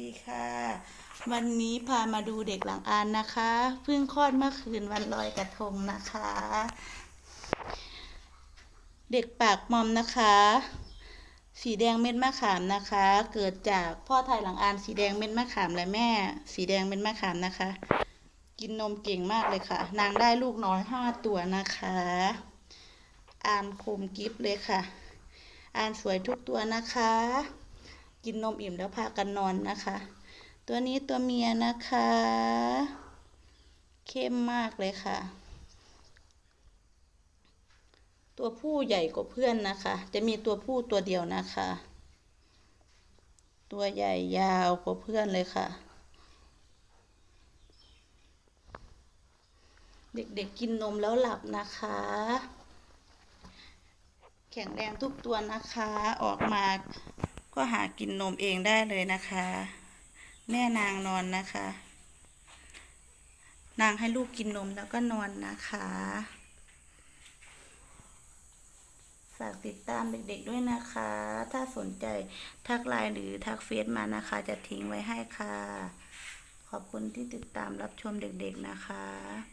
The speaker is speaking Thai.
ดีค่ะ วันนี้พามาดูเด็กหลังอานนะคะ เพิ่งคลอดเมื่อคืนวันลอยกระทงนะคะ เด็กปากมอมนะคะ สีแดงเม็ดมะขามนะคะ เกิดจากพ่อไทยหลังอานสีแดงเม็ดมะขามและแม่ สีแดงเม็ดมะขามนะคะ กินนมเก่งมากเลยค่ะ นางได้ลูกน้อยห้าตัวนะคะอานคมกิฟเลยค่ะอานสวยทุกตัวนะคะ กินนมอิ่มแล้วพากันนอนนะคะ ตัวนี้ตัวเมียนะคะ เข้มมากเลยค่ะ ตัวผู้ใหญ่กว่าเพื่อนนะคะ จะมีตัวผู้ตัวเดียวนะคะ ตัวใหญ่ยาวกว่าเพื่อนเลยค่ะเด็กๆกินนมแล้วหลับนะคะ แข็งแรงทุกตัวนะคะ ออกมา ก็หากินนมเองได้เลยนะคะ แม่นางนอนนะคะ นางให้ลูกกินนมแล้วก็นอนนะคะฝากติดตามเด็กๆด้วยนะคะ ถ้าสนใจทักไลน์หรือทักเฟซมานะคะ จะทิ้งไว้ให้ค่ะ ขอบคุณที่ติดตามรับชมเด็กๆนะคะ